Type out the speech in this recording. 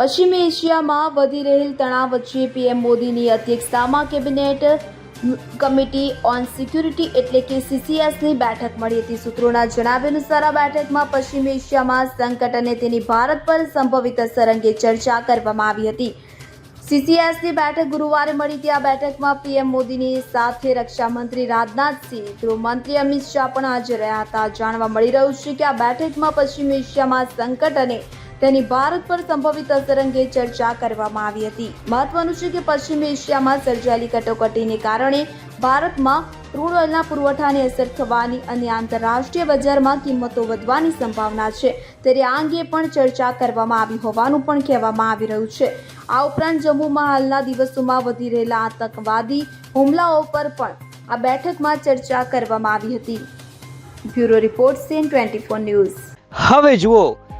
પશ્ચિમ એશિયામાં વધી રહેલ તણાવ વચ્ચે પીએમ મોદીની અધ્યક્ષતામાં કેબિનેટ કમિટી ઓન સિક્યુરિટી એટલે કે સીસીએસની બેઠક મળી હતી. સૂત્રોના જણાવ્યા અનુસાર આ બેઠકમાં પશ્ચિમ એશિયામાં સંકટ અને તેની ભારત પર સંભવિત અસર અંગે ચર્ચા કરવામાં આવી હતી. સીસીએસની બેઠક ગુરુવારે મળી હતી. આ બેઠકમાં પીએમ મોદીની સાથે રક્ષામંત્રી રાજનાથસિંહ ગૃહમંત્રી અમિત શાહ પણ હાજર રહ્યા હતા. જાણવા મળી રહ્યું છે કે આ બેઠકમાં પશ્ચિમ એશિયામાં સંકટ અને તેની ભારત પર સંભવિત અસર અંગે ચર્ચા કરવામાં આવી હતી. મહત્વનું છે કે પશ્ચિમ એશિયામાં સર્જાયેલી કટોકટીને કારણે ભારતમાં ક્રૂડ ઓઇલના પુરવઠાની અસર થવાની અને આંતરરાષ્ટ્રીય બજારમાં કિંમતો વધવાની સંભાવના છે. ત્યારે આ અંગે પણ ચર્ચા કરવામાં આવી હોવાનું પણ કહેવામાં આવી રહ્યું છે. આ ઉપરાંત જમ્મુમાં હાલના દિવસોમાં વધી રહેલા આતંકવાદી હુમલાઓ પર પણ આ બેઠકમાં ચર્ચા કરવામાં આવી હતી. Bureau report CN twenty news. હવે જુઓ